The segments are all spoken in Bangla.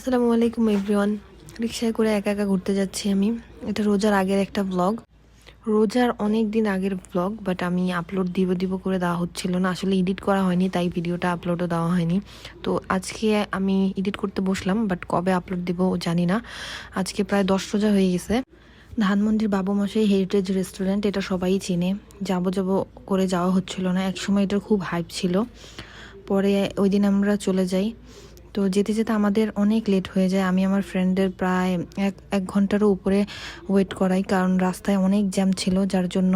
আসসালামু আলাইকুম এভরিওয়ান রিক্সায় করে একা একা ঘুরতে যাচ্ছি আমি। এটা রোজার আগের একটা ব্লগ রোজার অনেক দিন আগের ব্লগ বাট আমি আপলোড দিব দিব করে দেওয়া হচ্ছিল না। আসলে এডিট করা হয়নি, তাই ভিডিওটা আপলোডও দেওয়া হয়নি। তো আজকে আমি এডিট করতে বসলাম বাট কবে আপলোড দিব জানি না। আজকে প্রায় দশ রোজা হয়ে গেছে। ধানমন্ডির বাবু মশাই হেরিটেজ রেস্টুরেন্ট এটা সবাই চিনে। যাব যাব করে যাওয়া হচ্ছিল না। একসময় এটার খুব হাইপ ছিল। পরে ওই দিন আমরা চলে যাই। তো যেতে যেতে আমাদের অনেক লেট হয়ে যায়। আমি আমার ফ্রেন্ডের প্রায় এক এক ঘন্টারও উপরে ওয়েট করাই, কারণ রাস্তায় অনেক জ্যাম ছিল, যার জন্য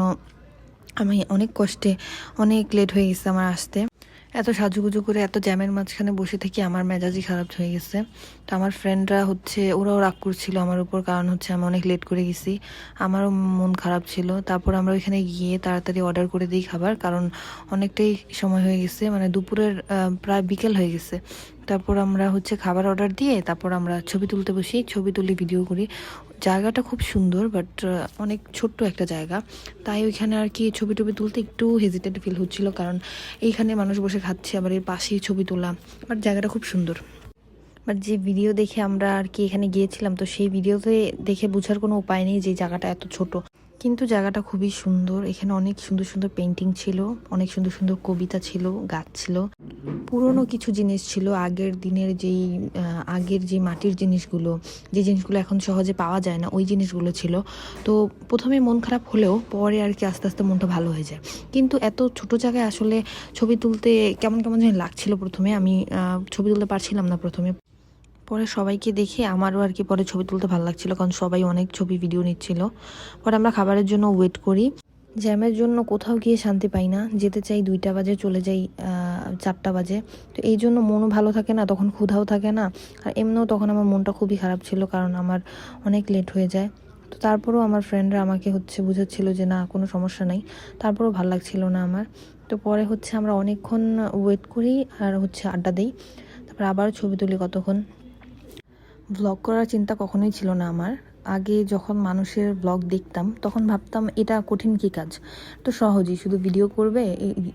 আমি অনেক কষ্টে অনেক লেট হয়ে গেছে আমার আসতে। এত সাজুগুজু করে এত জ্যামের মাঝখানে বসে থেকে আমার মেজাজই খারাপ হয়ে গেছে। তো আমার ফ্রেন্ডরা হচ্ছে, ওরাও রাগ করছিল আমার উপর, কারণ হচ্ছে আমি অনেক লেট করে গেছি। আমারও মন খারাপ ছিল। তারপর আমরা ওইখানে গিয়ে তাড়াতাড়ি অর্ডার করে দিই খাবার, কারণ অনেকটাই সময় হয়ে গেছে। মানে দুপুরের প্রায় বিকেল হয়ে গেছে। তারপর আমরা হচ্ছে খাবার অর্ডার দিয়ে তারপর আমরা ছবি তুলতে বসি। ছবি তুলে ভিডিও করি। জায়গাটা খুব সুন্দর বাট অনেক ছোট্ট একটা জায়গা। তাই ওইখানে আর কি ছবি টবি তুলতে একটু হেজিটেট ফিল হচ্ছিল, কারণ এইখানে মানুষ বসে খাচ্ছে, আবার এর পাশেই ছবি তোলা। বাট জায়গাটা খুব সুন্দর। বাট যে ভিডিও দেখে আমরা আর কি এখানে গিয়েছিলাম, তো সেই ভিডিওতে দেখে বোঝার কোনো উপায় নেই যে জায়গাটা এত ছোট। কিন্তু জায়গাটা খুবই সুন্দর। এখানে অনেক সুন্দর সুন্দর পেন্টিং ছিল, অনেক সুন্দর সুন্দর কবিতা ছিল, গাছ ছিল। পুরনো কিছু জিনিস ছিল, আগের দিনের যেই আগের যে মাটির জিনিসগুলো, যে জিনিসগুলো এখন সহজে পাওয়া যায় না, ওই জিনিসগুলো ছিল। তো প্রথমে মন খারাপ হলেও পরে আর কি আস্তে আস্তে মনটা ভালো হয়ে যায়। কিন্তু এত ছোট জায়গায় আসলে ছবি তুলতে কেমন কেমন যেন লাগছিল প্রথমে, আমি ছবি তুলতে পারছিলাম না প্রথমে। পরে সবাইকে দেখে আমারও আর কি পরে ছবি তুলতে ভালো লাগছিল, কারণ সবাই অনেক ছবি ভিডিও নিচ্ছিল। পরে আমরা খাবারের জন্য ওয়েট করি। জ্যামের জন্য কোথাও গিয়ে শান্তি পাই না। যেতে চাই দুইটা বাজে, চলে যাই চারটা বাজে। তো এই জন্য মনও ভালো থাকে না, তখন ক্ষুধাও থাকে না। আর এমনিও তখন আমার মনটা খুবই খারাপ ছিল, কারণ আমার অনেক লেট হয়ে যায়। তো তারপরেও আমার ফ্রেন্ডরা আমাকে হচ্ছে বুঝাচ্ছিল যে, না, কোনো সমস্যা নাই। তারপরেও ভালো লাগছিল না আমার। তো পরে হচ্ছে আমরা অনেকক্ষণ ওয়েট করি আর হচ্ছে আড্ডা দিই। তারপর আবার ছবি তুলি কতক্ষণ। ব্লগ করার চিন্তা কখনোই ছিল না আমার। আগে যখন মানুষের ব্লগ দেখতাম, তখন ভাবতাম, এটা কঠিন কি কাজ? তো সহজই, শুধু ভিডিও করবে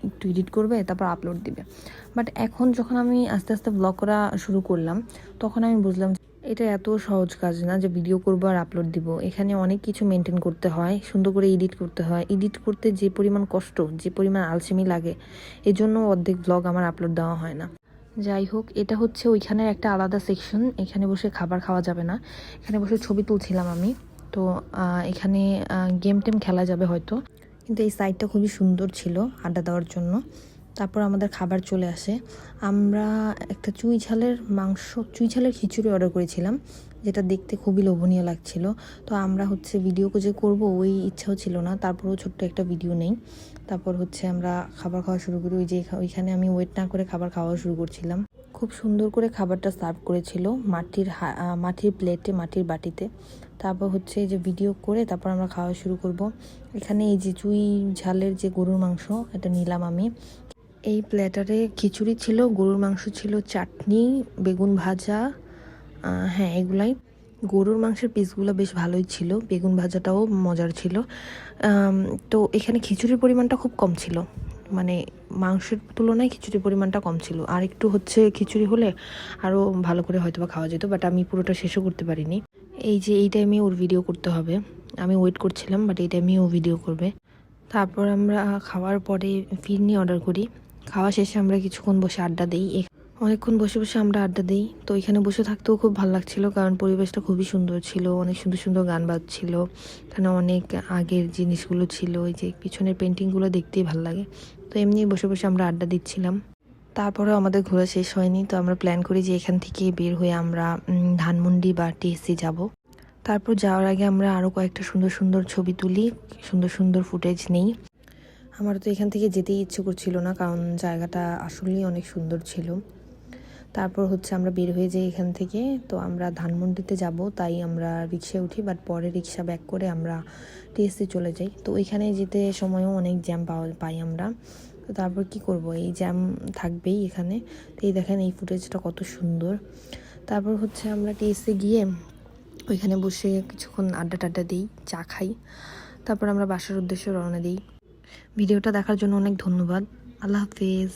একটু এডিট করবে, তারপর আপলোড দিবে। বাট এখন যখন আমি আস্তে আস্তে ব্লগ করা শুরু করলাম, তখন আমি বুঝলাম এটা এত সহজ কাজ না যে ভিডিও করব আর আপলোড দিব। এখানে অনেক কিছু মেনটেন করতে হয়, সুন্দর করে এডিট করতে হয়। এডিট করতে যে পরিমাণ কষ্ট, যে পরিমাণ আলসেমি লাগে এই জন্য অর্ধেক ব্লগ আমার আপলোড দেওয়া হয় না। যাই হোক, এটা হচ্ছে ওইখানের একটা আলাদা সেকশন এখানে বসে খাবার খাওয়া যাবে না। এখানে বসে ছবি তুলছিলাম আমি। তো এখানে গেম টেম খেলা যাবে হয়তো। কিন্তু এই সাইডটা খুবই সুন্দর ছিল আড্ডা দেওয়ার জন্য। তারপর আমাদের খাবার চলে আসে। আমরা একটা চুই ঝালের মাংস, চুই ঝালের খিচুড়ি অর্ডার করেছিলাম, যেটা দেখতে খুবই লোভনীয় লাগছিল। তো আমরা হচ্ছে ভিডিও যে করব, ওই ইচ্ছাও ছিল না, তারপরেও ছোট্ট একটা ভিডিও নেই। তারপর হচ্ছে আমরা খাবার খাওয়া শুরু করি, ওই যে ওইখানে আমি ওয়েট না করে খাবার খাওয়া শুরু করছিলাম। খুব সুন্দর করে খাবারটা সার্ভ করেছিল মাটির মাটির প্লেটে মাটির বাটিতে। তারপর হচ্ছে যে ভিডিও করে তারপর আমরা খাওয়া শুরু করব। এখানে এই যে চুই ঝালের যে গরুর মাংস, এটা নিলাম আমি। এই প্ল্যাটারে খিচুড়ি ছিল, গরুর মাংস ছিল, চাটনি, বেগুন ভাজা হ্যাঁ এগুলাই। গরুর মাংসের পিসগুলো বেশ ভালোই ছিল, বেগুন ভাজাটাও মজার ছিল। তো এখানে খিচুড়ির পরিমাণটা খুব কম ছিল। মানে মাংসের তুলনায় খিচুড়ির পরিমাণটা কম ছিল। আর একটু হচ্ছে খিচুড়ি হলে আরও ভালো করে হয়তো বা খাওয়া যেত বাট আমি পুরোটা শেষও করতে পারিনি। এই যে এই টাইমে ওর ভিডিও করতে হবে। আমি ওয়েট করছিলাম বাট এই টাইমে ও ভিডিও করবে। তারপর আমরা খাওয়ার পরে ফিরনি অর্ডার করি। খাওয়া শেষে আমরা কিছুক্ষণ বসে আড্ডা দিই। অনেকক্ষণ বসে বসে আমরা আড্ডা দিই। তো এখানে বসে থাকতেও খুব ভালো লাগছিল কারণ পরিবেশটা খুবই সুন্দর ছিল, অনেক সুন্দর সুন্দর গান বাজছিল। এখানে অনেক আগের জিনিসগুলো ছিল ওই যে পিছনের পেন্টিংগুলো দেখতেই ভালো লাগে। তো এমনি বসে বসে আমরা আড্ডা দিচ্ছিলাম। তারপরেও আমাদের ঘোরা শেষ হয়নি, তো আমরা প্ল্যান করি যে এখান থেকে বের হয়ে আমরা ধানমন্ডি বা টিএসসি যাব। তারপর যাওয়ার আগে আমরা আরও কয়েকটা সুন্দর সুন্দর ছবি তুলি, সুন্দর সুন্দর ফুটেজ নেই। আমার তো এখান থেকে যেতেই ইচ্ছে করছিল না, কারণ জায়গাটা আসলেই অনেক সুন্দর ছিল। তারপর হচ্ছে আমরা বের হয়ে যাই এখান থেকে, তো আমরা ধানমন্ডিতে যাব, তাই আমরা রিক্সায় উঠি বাট পরে রিক্সা ব্যাক করে আমরা টিএসসি চলে যাই। তো ওইখানে যেতে সময়ও অনেক জ্যাম পাওয়া পাই আমরা। তো তারপর কি করব? এই জ্যাম থাকবেই এখানে। তো এই দেখেন এই ফুটেজটা কত সুন্দর। তারপর হচ্ছে আমরা টিএসসি গিয়ে ওইখানে বসে কিছুক্ষণ আড্ডা টাড্ডা দিই, চা খাই। তারপর আমরা বাসার উদ্দেশ্যে রওনা দিই। ভিডিওটা দেখার জন্য অনেক ধন্যবাদ। আল্লাহ হাফিজ।